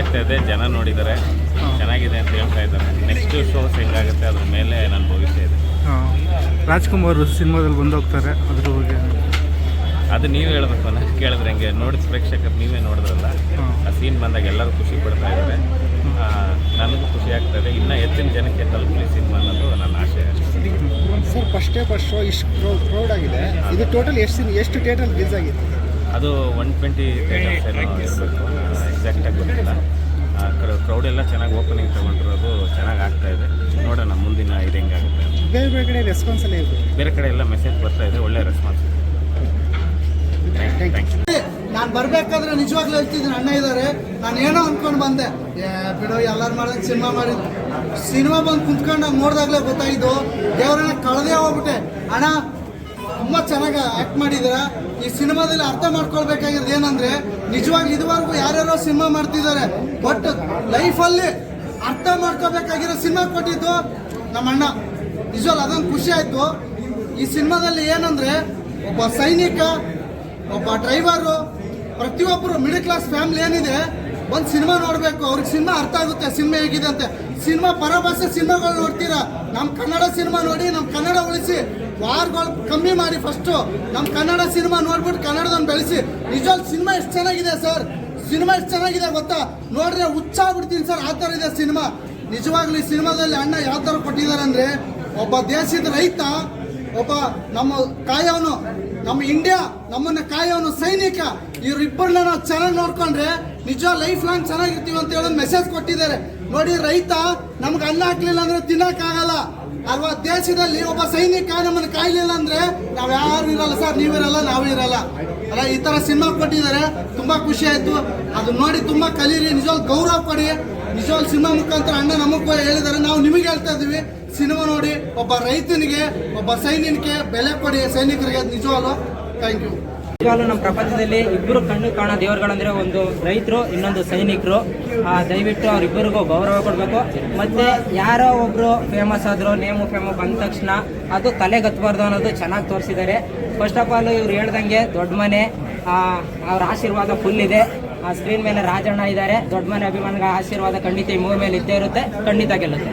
ಆಗ್ತಾ ಇದೆ ಜನ ನೋಡಿದ್ದಾರೆ. ಚೆನ್ನಾಗಿದೆ ಅಂತ ಹೇಳ್ತಾ ಇದ್ದಾರೆ. ನೆಕ್ಸ್ಟ್ ಶೋಸ್ ಹೆಂಗಾಗುತ್ತೆ ಅದ್ರ ಮೇಲೆ ನಾನು ಭವಿಷ್ಯ ಇದೆ. ರಾಜ್ಕುಮಾರ್ ಸಿನಿಮಾದಲ್ಲಿ ಬಂದೋಗ್ತಾರೆ ಅದ್ರ ಬಗ್ಗೆ. ಅದು ನೀವು ಹೇಳ್ಬೇಕು ನಾನು ಕೇಳಿದ್ರೆ ಹೆಂಗೆ ನೋಡಿದ ಪ್ರೇಕ್ಷಕರು ನೀವೇ ನೋಡಿದ್ರಲ್ಲ ಆ ಸೀನ್ ಬಂದಾಗ ಎಲ್ಲರೂ ಖುಷಿ ಪಡ್ತಾ ಇದ್ದಾರೆ. ನನಗೂ ಖುಷಿ ಆಗ್ತದೆ ಇನ್ನೂ ಹೆಚ್ಚಿನ ಜನಕ್ಕೆ ತಲುಪಲಿ ಸಿನಿಮಾ ಅನ್ನೋದು ನನ್ನ ಆಶೆ. Sir first day first show ಇಷ್ಟು ಕ್ರೌಡ್ ಆಗಿದೆ. ಇದು ಟೋಟಲ್ ಎಷ್ಟು ಎಷ್ಟು ಥಿಯೇಟರ್ ರಿಲೀಸ್ ಆಗಿದೆ ಅದು ಒನ್ ಟ್ವೆಂಟಿ ಥಿಯೇಟರ್ಸ್ ಏನೋ ಇರಬೇಕು ಕ್ರೌಡ್ ಎಲ್ಲ ಚೆನ್ನಾಗಿ ಓಪನಿಂಗ್ ತೊಗೊಂಡಿರೋದು ಚೆನ್ನಾಗಿ ಆಗ್ತಾ ಇದೆ. ನೋಡೋಣ ಮುಂದಿನ ಇದು ಹೆಂಗಾಗುತ್ತೆ. ಬೇರೆ ಬೇರೆ ಕಡೆ ರೆಸ್ಪಾನ್ಸ್ ಎಲ್ಲ ಇದೆ ಬೇರೆ ಕಡೆ ಎಲ್ಲ ಮೆಸೇಜ್ ಬರ್ತಾ ಇದೆ ಒಳ್ಳೆ ರೆಸ್ಪಾನ್ಸ್ ಇದೆ ನಾನು ಬರ್ಬೇಕಾದ್ರೆ ನಿಜವಾಗ್ಲೂ ಹೇಳ್ತಿದ್ದೀನಿ ಅಣ್ಣ ಇದ್ದಾರೆ ನಾನು ಏನೋ ಅನ್ಕೊಂಡು ಬಂದೆ. ಬಿಡೋ ಬಿಡು ಎಲ್ಲರೂ ಮಾಡಿದಾಗ ಸಿನಿಮಾ ಮಾಡಿದ್ದು ಸಿನಿಮಾ ಬಂದು ಕುಂತ್ಕೊಂಡು ನಾನು ನೋಡಿದಾಗಲೇ ಗೊತ್ತಾಯಿತು. ದೇವರನ್ನ ಕಳೆದೇ ಹೋಗ್ಬಿಟ್ಟೆ. ಅಣ್ಣ ತುಂಬ ಚೆನ್ನಾಗಿ ಆ್ಯಕ್ಟ್ ಮಾಡಿದ್ದೀರಾ? ಈ ಸಿನಿಮಾದಲ್ಲಿ ಅರ್ಥ ಮಾಡ್ಕೊಳ್ಬೇಕಾಗಿರೋದು ಏನಂದ್ರೆ, ನಿಜವಾಗಿ ಇದುವರೆಗೂ ಯಾರ್ಯಾರೋ ಸಿನಿಮಾ ಮಾಡ್ತಿದ್ದಾರೆ ಬಟ್ ಲೈಫಲ್ಲಿ ಅರ್ಥ ಮಾಡ್ಕೋಬೇಕಾಗಿರೋ ಸಿನಿಮಾ ಕೊಟ್ಟಿದ್ದು ನಮ್ಮ ಅಣ್ಣ. ನಿಜವಾಗ್ಲೂ ಅದೊಂದು ಖುಷಿ ಆಯಿತು. ಈ ಸಿನಿಮಾದಲ್ಲಿ ಏನಂದ್ರೆ, ಒಬ್ಬ ಸೈನಿಕ, ಒಬ್ಬ ಡ್ರೈವರು ಪ್ರತಿಯೊಬ್ಬರು ಮಿಡಲ್ ಕ್ಲಾಸ್ ಫ್ಯಾಮಿಲಿ ಏನಿದೆ ಒಂದು ಸಿನಿಮಾ ನೋಡಬೇಕು. ಅವ್ರಿಗೆ ಸಿನಿಮಾ ಅರ್ಥ ಆಗುತ್ತೆ, ಸಿನಿಮಾ ಹೇಗಿದೆ ಅಂತೆ. ಸಿನಿಮಾ ಪರಭಾಷೆ ಸಿನಿಮಾಗಳು ನೋಡ್ತೀರಾ? ನಮ್ಮ ಕನ್ನಡ ಸಿನಿಮಾ ನೋಡಿ ನಮ್ಮ ಕನ್ನಡ ಉಳಿಸಿ ವಾರ್ಗಳು ಕಮ್ಮಿ ಮಾಡಿ ಫಸ್ಟು. ನಮ್ಮ ಕನ್ನಡ ಸಿನಿಮಾ ನೋಡ್ಬಿಟ್ಟು ಕನ್ನಡದನ್ನು ಬೆಳೆಸಿ. ನಿಜವಾಗ್ ಸಿನಿಮಾ ಎಷ್ಟು ಚೆನ್ನಾಗಿದೆ ಸರ್? ಸಿನಿಮಾ ಎಷ್ಟು ಚೆನ್ನಾಗಿದೆ ಗೊತ್ತಾ? ನೋಡ್ರೆ ಹುಚ್ಚಾಗ್ಬಿಡ್ತೀನಿ ಸರ್, ಆ ಥರ ಇದೆ ಸಿನಿಮಾ. ನಿಜವಾಗ್ಲೂ ಈ ಸಿನಿಮಾದಲ್ಲಿ ಅಣ್ಣ ಯಾವ ಥರ ಕೊಟ್ಟಿದ್ದಾರೆ ಅಂದರೆ, ಒಬ್ಬ ದೇಶದ ರೈತ, ಒಬ್ಬ ನಮ್ಮ ಕಾಯೋನು, ನಮ್ಮ ಇಂಡಿಯಾ, ನಮ್ಮನ್ನ ಕಾಯೋನು ಸೈನಿಕ ಇವರಿಬ್ಬರನ್ನ ನಾವು ಚೆನ್ನಾಗಿ ನೋಡ್ಕೊಂಡ್ರೆ ನಿಜ ಲೈಫ್ ಲಾಂಗ್ ಚೆನ್ನಾಗಿರ್ತೀವಿ ಅಂತ ಹೇಳೋದು ಮೆಸೇಜ್ ಕೊಟ್ಟಿದ್ದಾರೆ. ನೋಡಿ ರೈತ, ನಮ್ಗೆ ಅನ್ನ ಹಾಕ್ಲಿಲ್ಲ ಅಂದ್ರೆ ತಿನ್ನಕ್ಕಾಗಲ್ಲ. ಅಲ್ವಾ? ದೇಶದಲ್ಲಿ ಒಬ್ಬ ಸೈನಿಕ ನಮ್ಮನ್ನು ಕಾಯ್ಲಿಲ್ಲ ಅಂದ್ರೆ ನಾವ್ ಯಾರು ಇರಲ್ಲ ಸರ್ ನೀವಿರಲ್ಲ ನಾವು ಇರಲ್ಲ. ಅಲ್ಲ, ಈ ತರ ಸಿನಿಮಾ ಕೊಟ್ಟಿದ್ದಾರೆ, ತುಂಬಾ ಖುಷಿ ಆಯ್ತು. ಅದು ನೋಡಿ ತುಂಬಾ ಕಲೀರಿ ನಿಜವಾಗ್ ಗೌರವ ಕೊಡಿ. ನಿಜವಾಗ್ ಸಿನಿಮಾ ಮುಖಾಂತರ ಅಣ್ಣ ನಮಗ್ ಹೇಳಿದ್ದಾರೆ. ನಾವು ನಿಮಗೆ ಹೇಳ್ತಾ ಇದೀವಿ ಸಿನಿಮಾ ನೋಡಿ ಒಬ್ಬ ರೈತನಿಗೆ, ಒಬ್ಬ ಸೈನಿಕನಿಗೆ ಬೆಲೆ ಕೊಡಿ, ಸೈನಿಕರಿಗೆ, ನಿಜವಾಗ್ಲು. ಥ್ಯಾಂಕ್ ಯು ನಿಜವಾಗ್ಲೂ ನಮ್ಮ ಪ್ರಪಂಚದಲ್ಲಿ ಇಬ್ಬರು ಕಣ್ಣು ಕಾಣ ದೇವರುಗಳಂದ್ರೆ ಒಂದು ರೈತರು, ಇನ್ನೊಂದು ಸೈನಿಕರು. ದಯವಿಟ್ಟು ಅವರಿಬ್ಬರಿಗೂ ಗೌರವ ಕೊಡಬೇಕು. ಮತ್ತೆ ಯಾರೋ ಒಬ್ರು ಫೇಮಸ್ ಆದ್ರು, ನೇಮು ಫೇಮಸ್ ಬಂದ ತಕ್ಷಣ ಅದು ತಲೆಗತ್ತಬಾರ್ದು ಅನ್ನೋದು ಚೆನ್ನಾಗಿ ತೋರಿಸಿದ್ದಾರೆ. ಫಸ್ಟ್ ಆಫ್ ಆಲ್ ಇವ್ರು ಹೇಳ್ದಂಗೆ ದೊಡ್ಡ ಮನೆ ಅವ್ರ ಆಶೀರ್ವಾದ ಫುಲ್ ಇದೆ. ಆ ಸ್ಕ್ರೀನ್ ಮೇಲೆ ರಾಜಣ್ಣ ಇದ್ದಾರೆ. ದೊಡ್ಡ ಮನೆ ಅಭಿಮಾನಿಗಳ ಆಶೀರ್ವಾದ ಖಂಡಿತ ಈ ಮೂವಿ ಮೇಲೆ ಇದ್ದೇ ಇರುತ್ತೆ, ಖಂಡಿತ ಗೆಲ್ಲುತ್ತೆ.